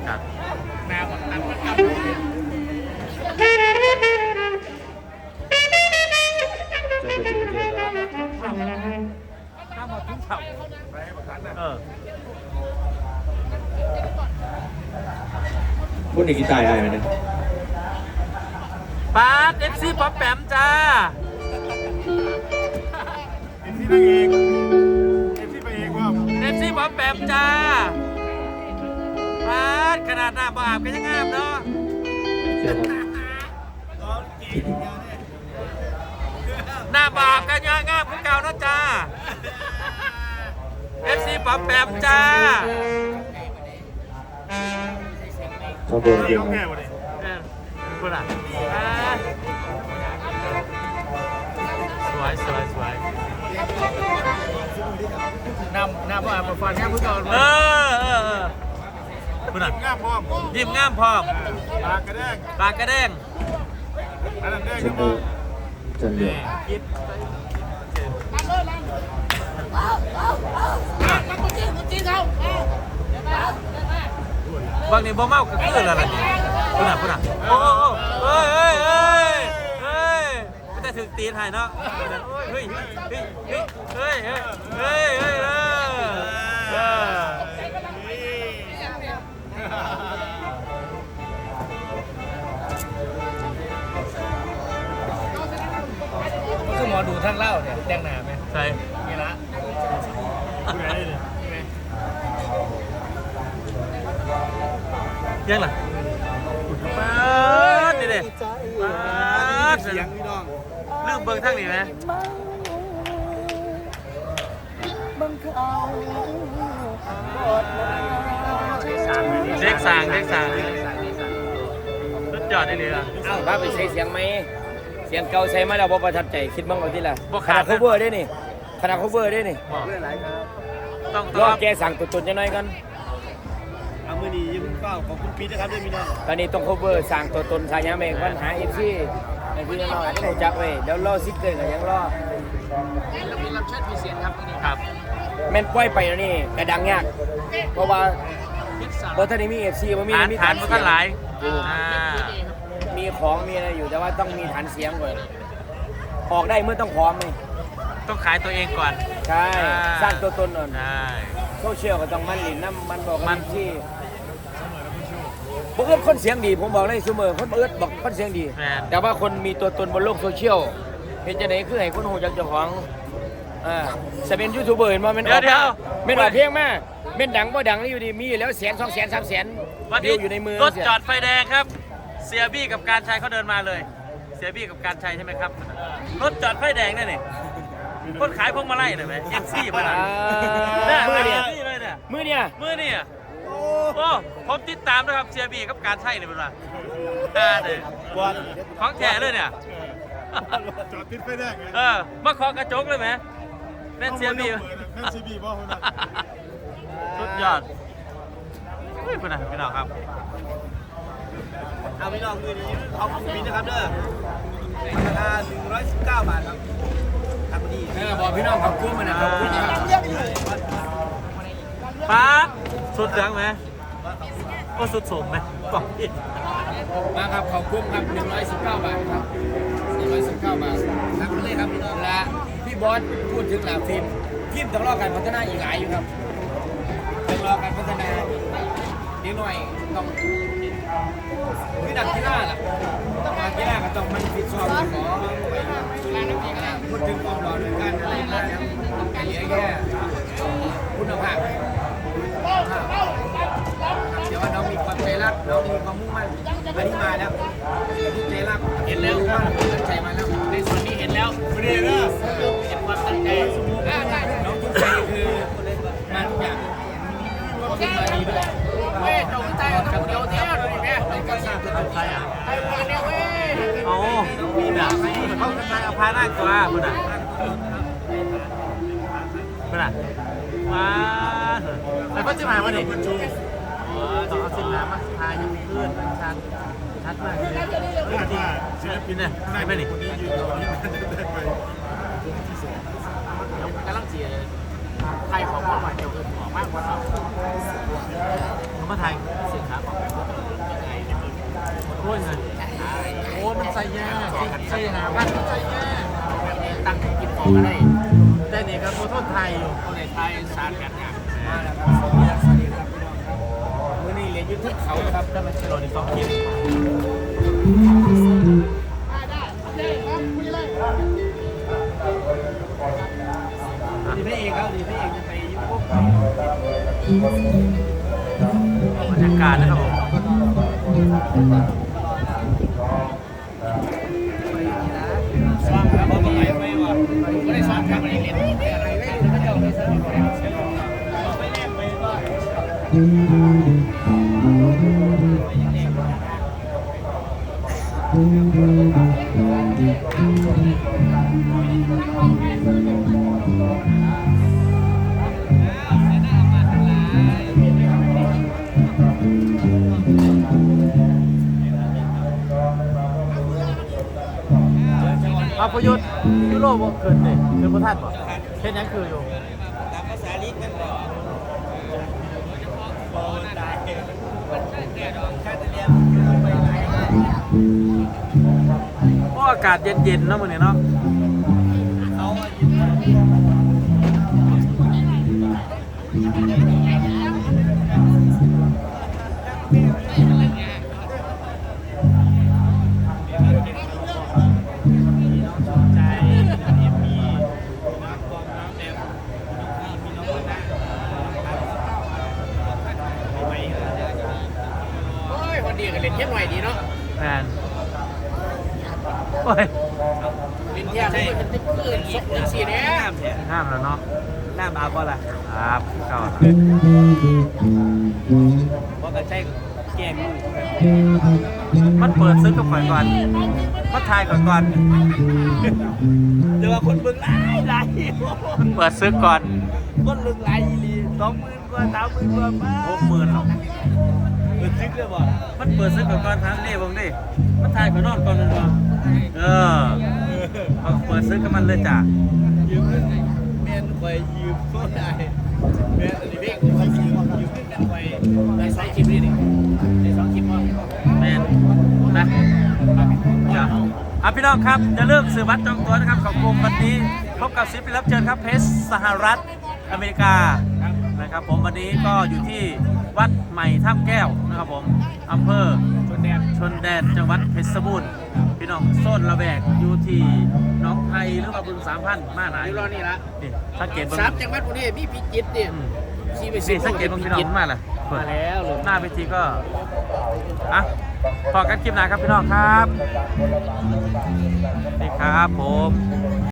นะครับแมวของตันนะครับข้ามาทุ่งสาไปประกันนะเออพูดอย่กี่ตายอายไหเนี่ยป๊าดเอฟซีป๊อปแปมจ้าเอฟซีไปเองเอฟซีไปเองว่าเอฟซีป๊อปแปมจ้า ปาดขนาดหน้าบ่อาบก็ยังงามเนาะเชื่อครับหน้าบ่อาบก็ยังงามคือเก่านะจ้าเอฟซีป๊อปแปมจ้าชอบเดินเก่งต้องคแง่รับวะเนี่ยเออคุณอะปาดสวยสวยสวยน้ำน้ำว่าประฟันแค่เพิ่งก่อนเออเออเออ คุณอะง่ามพร้อมยิ้มงามพร้อมปากกระแดงปากกระเด้งอันนั้นแดงเช็คเบอร์จันเหลืองคิดบางนี่บ่เมาก็คือแล้วล่ะนี่คุณน่ะคุณน่ะโอ้โอ้โอ้เฮ้ยเฮ้ยเฮ้ยเฮ้ยไม่ได้ถึงตีนให้เนาะเฮ้ยเฮ้ยเฮ้ยเฮ้ยเฮ้ยเฮ้ยเฮ้ยเฮ้ยเออ อหมอดูทั้งเล่าเนี่ยแดงหนาไหมใส่นี่ละดูไหนเลยยังล่ะป๊าดนี่เด้ป๊าดเสียงพี่น้องลืมเบิ่งทางนี้ไหมเด็กสางเด็กสางสุดยอดได้เลยอะอ้าวบ้าไปใช้เสียงไหม เสียงเก่าใช้มาแล้วบ่ประทับใจคิดบ้างเอาที่ละบ่ขขานาดดนะ cover ได้นี่ขนาด cover ได้นี่บอกต้องรต้อองแกสั่งตุนๆจะน้อยกัน เอามือนี้ยิ้มเป้าขอบคุณพีทนะครับด้วยพี่น้องตอนนี้ต้อง cover สั่งตัวตนสายยามเองปัญหาเอฟซีไอ้พี่น้องได้จักไว้เดี๋ยวรอซิกเกอร์ก็ยังรอครับแม่นปล่อยไปแล้วนี่กระดังยากเพราะว่าบ่ทันได้มี FC บ่มีฐานมีฐานมันก็หลายอ่ามี ของมีอะไรอยู่แต่ว่าต้องมีฐานเสียงก่อนออกได้เมื่อต้องพร้อมไงต้องขายตัวเองก่อน ใช่อ่า สร้างตัวตนก่อนใช่โซเชียลก็ต้องมันหลินน้ำมันบอกมัมันนที่ผมเอิ้นคนเสียงดีผมบอกเลยเสมอคนเอิ้นบอกคนเสียงดีแฟนแต่ว่าคนมีตัวตนบนโลกโซเชียลเห็นจะไหนคือให้คนหูจักเจ้าของอ่าจะเป็นยูทูบเบอร์เห็นว่ามันอเดี๋ยอวกเดี๋ยวเป็นออกเพลงมาเป็นดังบ่ดังนี่อยู่ดีมีอยู่แล้วแสนสองแสนสามแสนวันวินี้วอยู่ในมือรถจอดไฟแดงครับ เสียบี้กับการชัยเขาเดินมาเลย เสียบี้กับการชัยใช่ไหมครับ รถจอดไฟแดงนี่นี่คนขายพวงมาลัยหน่อยไหมเอ็นซี่มาหน่อยอ่าเนี่ยมือเนี่ยนี่เลยเนี่ยมือเนี่ยมือนี่อะโอ้ผมติดตามนะครับเสียบี้กับการชัยเนี่ยเป็นว่าอ่าเด้อวันของแท้เลยเนี่ยจอดติดไฟแดงไงเออมาขอกระจกเลยไหมแม่นเสียบีแม่นซีบีบ่คนน่ะสุดยอดเฮ้ยเป็นไงพี่น้องครับ เอาพี่น้องมือนี้ขอบคุณพีทนะครับเด้อราคา119 บาทครับทำดีเออบอกพี่น้องขอบคุณมันนะขอบคุณนะครับป้าดสุดเหลืองไหมก็สุดสมไหมบอกพี่มาครับขอบคุณครับ119 บาทครับ119 บาททำเลยครับพี่น้องและพี่บอสพูดถึงหลาฟิล์มฟิล์มต้องรอการพัฒนาอีกหลายอยู่ครับต้องรอการพัฒนา นิดหน่อยต้องคือดักกีฬาล่ะต้องมากีฬาก็ต้องมันฟิตซ้อมอยู่หมอพูดถึงความหล่อด้วยกันอะไรมาเนี่ยเหลือแค่คุณภาพเดี๋ยวว่าน้องมีความใจรักน้องมีความมุ่งมั่นอันนี้มาแล้ว มีน่ะเขากำลังเอาพาหน้าตัวคุณอะคุณอะว้าแต่ก็จะมาวันนี้ต้องเอาสินน้ำมาพายังขึ้นมันชัดชัดมากเลยไม่ว่าศิลปินเนี่ยได้ไหมนี่คนนี้ยืนอยู่ได้ไปกำลังเสียไทยของพ่อหวานเดียวกันของมากกว่าเราผมมาถ่ายสินค้าของช่วยเงิน อ้มันใส่ยาใส่หาบ้ามันใส่ยาตั้งกินของก็ได้แต่นี่ก็โทษไทยอยู่เอาในไทยสารกันเนี่ยมาแล้วครับสวัสดีครับสวัสดีครับพี่น้องครับมื้อนี้เรียนยุทธเขาครับถ้ามันโดนอีกสองคลิปดีพระเอกครับดีพระเอกจะไปยุคบรรยากาศนะครับผม มค ว่าภาพยนตร์ยุโรปบ่เกิดเลยคือพระท่านบ่เช่นนั้นคืออยู่ตามภาษาลิกันเลยโอ้ตายมันใช่แก่ดอกค่จะเรียนไปไหนเพราะอากาศเย็นๆเนาะมื้อนี้เนาะเขา ยเล่นเทียบให้มันเป็นปืนสกสีเนี่ยห้ามแล้วเนาะหน้ามาบ่ล่ะครับเข้าละว่ากันใช่แกล้งลูกมันเปิดซื้อกับข่อยก่อนมันทายก่อนก่อนเดี๋ยวว่าคนเบิ่งหลายหลายมันเปิดซื้อก่อนคนเบิ่งหลายอีหลีสองหมื่นกว่าสามหมื่นกว่ามาหกหมื่นหรอก เปิดซิกเลยบ่มันเปิดซื้อก่อนก่อนทางเล่เบังดิมันทายก่อนนอนก่อนมันบ่เออเอาเปิดซื้อกับมันเลยจ้ะยืมเงินแม่นคอยยืมก็ได้แม่นอันนี้เพ่งคอยยืมยืมเงินกันคอยในสองคลิปนี่นี่ในสองคลิปว่าแมนนะจ้ะอะพี่น้องครับจะเริ่าลืมซื้อบัตรจองตั๋วนะครับของกลุ่มวันนี้พบกับซิปรับเชิญครับเพชรสหรัฐอเมริกา นะครับผมวันนี้ก็อยู่ที่วัดใหม่ท่ามแก้วนะครับผมอำเภอชนแดนชนแดนจังหวัดเพชรบูรณ์พี่น้องโซนระแวกอยู่ที่หน้องไทรหรือว่าบึงสามพันมาหนาอยู่รอนี่ละนี่สังเกตบนสามจังหวัดพวกนี้มีพิจิตรเนี่ยอืมชี้ไปนี่สังเกตบนพี่น้องมาละมาแล้วเลย หน้าเวทีก็อะพอกันคลิปหน้าครับพี่น้องครับ นี่ครับผม